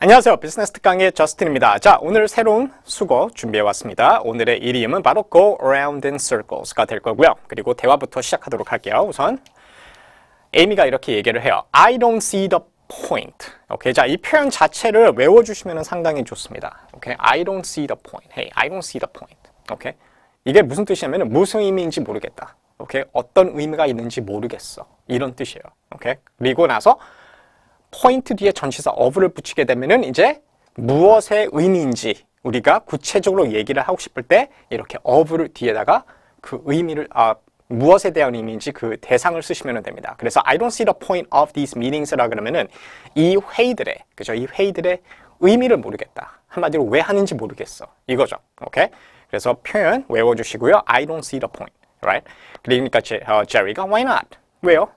안녕하세요. 비즈니스 특강의 저스틴입니다. 자, 오늘 새로운 수거 준비해 왔습니다. 오늘의 이름은 바로 go around in circles가 될 거고요. 그리고 대화부터 시작하도록 할게요. 우선 에이미가 이렇게 얘기를 해요. I don't see the point. 오케이. 자, 이 표현 자체를 외워 주시면 상당히 좋습니다. 오케이. I don't see the point. Hey, I don't see the point. 오케이. 이게 무슨 뜻이냐면 무슨 의미인지 모르겠다. 오케이. 어떤 의미가 있는지 모르겠어. 이런 뜻이에요. 오케이. 그리고 나서 포인트 뒤에 전치사 of를 붙이게 되면은 이제 무엇의 의미인지 우리가 구체적으로 얘기를 하고 싶을 때 이렇게 of를 뒤에다가 그 의미를 아 무엇에 대한 의미인지 그 대상을 쓰시면 됩니다. 그래서 I don't see the point of these meetings라 그러면은 이 회의들의 그죠? 이 회의들의 의미를 모르겠다. 한마디로 왜 하는지 모르겠어. 이거죠. 오케이? 그래서 표현 외워주시고요. I don't see the point. Right? 그러니까 제, 어, 제리가 why not? 왜요?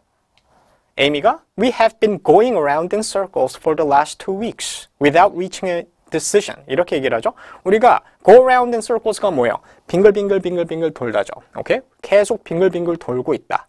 에이미가 We have been going around in circles for the last two weeks without reaching a decision. 이렇게 얘기를 하죠. 우리가 go around in circles가 뭐예요? 빙글빙글빙글빙글 돌다죠. 오케이? 계속 빙글빙글 돌고 있다.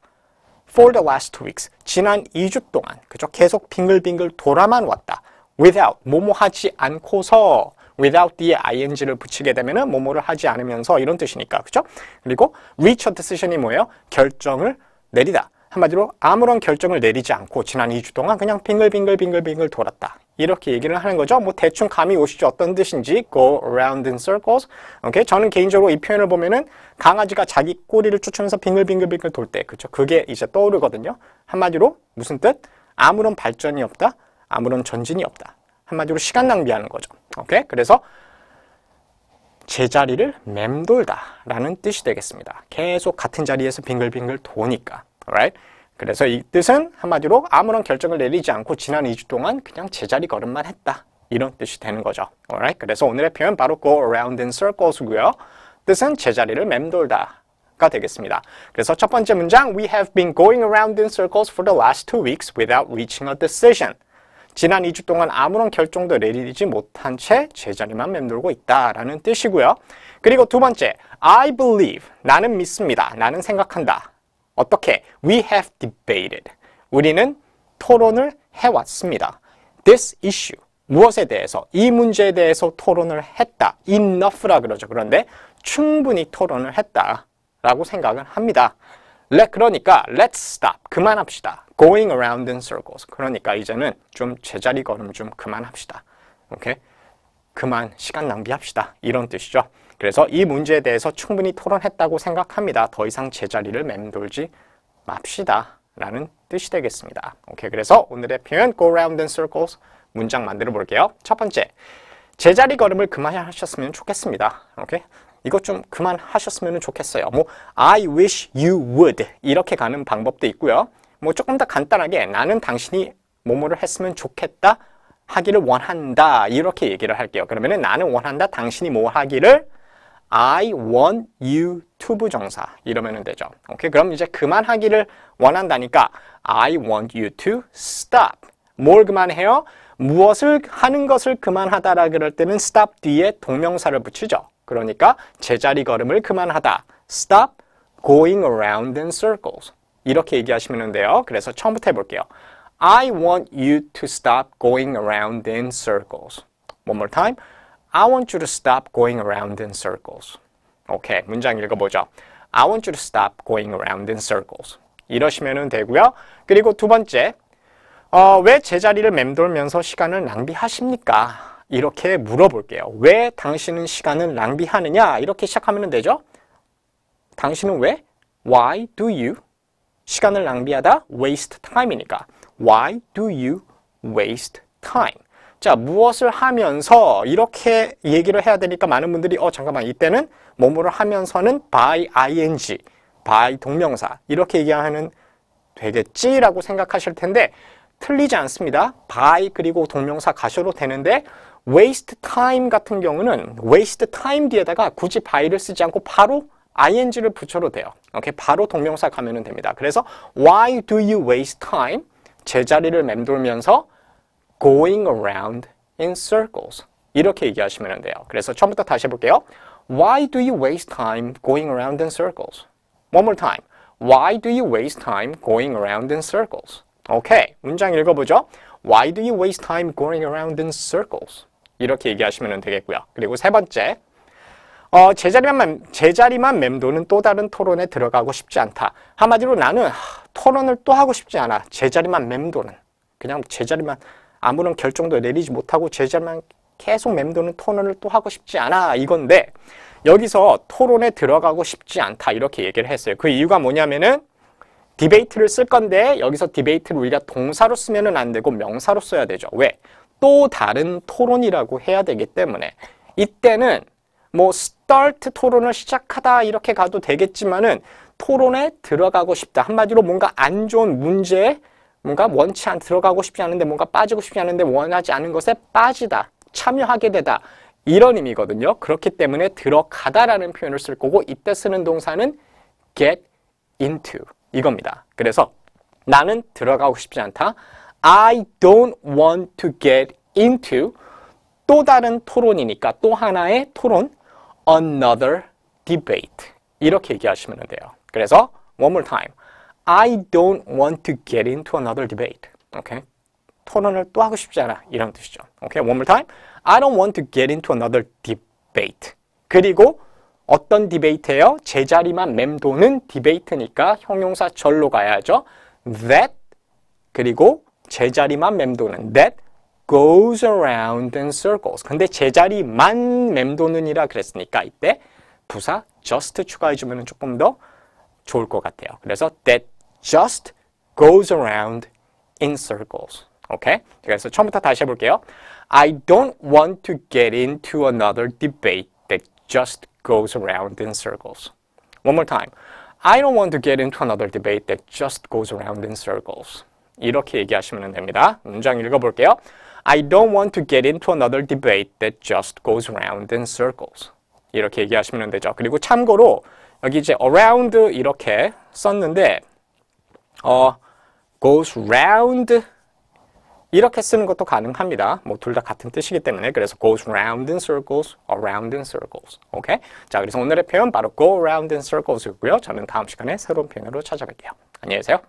For the last two weeks. 지난 2주 동안. 그죠? 계속 빙글빙글 돌아만 왔다. without. 뭐뭐 하지 않고서 without 뒤에 ing를 붙이게 되면은 뭐뭐를 하지 않으면서 이런 뜻이니까. 그죠? 그리고 reach a decision이 뭐예요? 결정을 내리다. 한마디로 아무런 결정을 내리지 않고 지난 2주 동안 그냥 빙글빙글빙글빙글 돌았다. 이렇게 얘기를 하는 거죠. 뭐 대충 감이 오시죠. 어떤 뜻인지 go around in circles. 오케이. 저는 개인적으로 이 표현을 보면은 강아지가 자기 꼬리를 쫓으면서 빙글빙글빙글 돌 때, 그렇죠. 그게 이제 떠오르거든요. 한마디로 무슨 뜻? 아무런 발전이 없다. 아무런 전진이 없다. 한마디로 시간 낭비하는 거죠. 오케이. 그래서 제자리를 맴돌다 라는 뜻이 되겠습니다. 계속 같은 자리에서 빙글빙글 도니까. Right? 그래서 이 뜻은 한마디로 아무런 결정을 내리지 않고 지난 2주 동안 그냥 제자리 걸음만 했다. 이런 뜻이 되는 거죠. Alright? 그래서 오늘의 표현 바로 go around in circles고요. 뜻은 제자리를 맴돌다. 가 되겠습니다. 그래서 첫 번째 문장 We have been going around in circles for the last two weeks without reaching a decision. 지난 2주 동안 아무런 결정도 내리지 못한 채 제자리만 맴돌고 있다라는 뜻이고요. 그리고 두 번째 I believe 나는 믿습니다. 나는 생각한다. 어떻게? We have debated. 우리는 토론을 해왔습니다. This issue. 무엇에 대해서? 이 문제에 대해서 토론을 했다. enough라 그러죠. 그런데 충분히 토론을 했다. 라고 생각을 합니다. Let, 그러니까 let's stop. 그만합시다. Going around in circles. 그러니까 이제는 좀 제자리 걸음 좀 그만합시다. 오케이? 그만 시간 낭비합시다. 이런 뜻이죠. 그래서 이 문제에 대해서 충분히 토론했다고 생각합니다. 더 이상 제자리를 맴돌지 맙시다. 라는 뜻이 되겠습니다. 오케이. 그래서 오늘의 표현 go round in circles 문장 만들어 볼게요. 첫 번째. 제자리 걸음을 그만하셨으면 좋겠습니다. 오케이. 이것 좀 그만하셨으면 좋겠어요. 뭐 I wish you would 이렇게 가는 방법도 있고요. 뭐 조금 더 간단하게 나는 당신이 뭐뭐를 했으면 좋겠다 하기를 원한다 이렇게 얘기를 할게요. 그러면은 나는 원한다 당신이 뭐 하기를 I want you to 부정사 이러면 되죠. 오케이 그럼 이제 그만하기를 원한다니까 I want you to stop. 뭘 그만해요? 무엇을 하는 것을 그만하다라 그럴 때는 stop 뒤에 동명사를 붙이죠. 그러니까 제자리 걸음을 그만하다. Stop going around in circles. 이렇게 얘기하시면 돼요. 그래서 처음부터 해볼게요. I want you to stop going around in circles. One more time. I want you to stop going around in circles. 오케이, 문장 읽어보죠. I want you to stop going around in circles. 이러시면 되고요. 그리고 두 번째, 어, 왜 제자리를 맴돌면서 시간을 낭비하십니까? 이렇게 물어볼게요. 왜 당신은 시간을 낭비하느냐? 이렇게 시작하면 되죠. 당신은 왜? Why do you? 시간을 낭비하다 waste time이니까. Why do you waste time? 자, 무엇을 하면서 이렇게 얘기를 해야 되니까 많은 분들이 어 잠깐만 이때는 뭐뭐를 하면서는 by ing, by 동명사 이렇게 얘기하면 되겠지라고 생각하실 텐데 틀리지 않습니다. by 그리고 동명사 가셔도 되는데 waste time 같은 경우는 waste time 뒤에다가 굳이 by를 쓰지 않고 바로 ing를 붙여도 돼요. 오케이, 바로 동명사 가면 됩니다. 그래서 why do you waste time? 제자리를 맴돌면서 going around in circles. 이렇게 얘기하시면 돼요. 그래서 처음부터 다시 해볼게요. Why do you waste time going around in circles? One more time. Why do you waste time going around in circles? 오케이. 문장 읽어보죠. Why do you waste time going around in circles? 이렇게 얘기하시면 되겠고요. 그리고 세 번째, 어, 제자리만, 제자리만 맴도는 또 다른 토론에 들어가고 싶지 않다. 한마디로 나는 하, 토론을 또 하고 싶지 않아. 제자리만 맴도는. 그냥 제자리만 아무런 결정도 내리지 못하고 제자리만 계속 맴도는 토론을 또 하고 싶지 않아. 이건데, 여기서 토론에 들어가고 싶지 않다. 이렇게 얘기를 했어요. 그 이유가 뭐냐면은, 디베이트를 쓸 건데 여기서 디베이트를 우리가 동사로 쓰면은 안 되고 명사로 써야 되죠. 왜? 또 다른 토론이라고 해야 되기 때문에 이때는 뭐 start 토론을 시작하다 이렇게 가도 되겠지만은 토론에 들어가고 싶다. 한마디로 뭔가 안 좋은 문제에 뭔가 원치 않 들어가고 싶지 않은데 뭔가 빠지고 싶지 않은데 원하지 않은 것에 빠지다. 참여하게 되다. 이런 의미거든요. 그렇기 때문에 들어가다라는 표현을 쓸 거고 이때 쓰는 동사는 get into 이겁니다. 그래서 나는 들어가고 싶지 않다. I don't want to get into 또 다른 토론이니까 또 하나의 토론 another debate 이렇게 얘기하시면 돼요. 그래서 one more time. I don't want to get into another debate. 오케이? 토론을 또 하고 싶지 않아. 이런 뜻이죠. 오케이? one more time. I don't want to get into another debate. 그리고 어떤 디베이트예요? 제자리만 맴도는 디베이트니까 형용사 절로 가야죠. That 그리고 제자리만 맴도는 that goes around in circles. 근데 제자리만 맴도는이라 그랬으니까 이때 부사 just 추가해주면 조금 더 좋을 것 같아요. 그래서 that just goes around in circles. 오케이? 그래서 처음부터 다시 해볼게요. I don't want to get into another debate that just goes around in circles. One more time. I don't want to get into another debate that just goes around in circles. 이렇게 얘기하시면 됩니다. 문장 읽어볼게요. I don't want to get into another debate that just goes around in circles. 이렇게 얘기하시면 되죠. 그리고 참고로 여기 이제 around 이렇게 썼는데 어 goes round 이렇게 쓰는 것도 가능합니다. 뭐 둘 다 같은 뜻이기 때문에 그래서 goes round in circles, around in circles. 오케이? 자, 그래서 오늘의 표현 바로 go around in circles이고요. 저는 다음 시간에 새로운 표현으로 찾아뵐게요. 안녕히 계세요.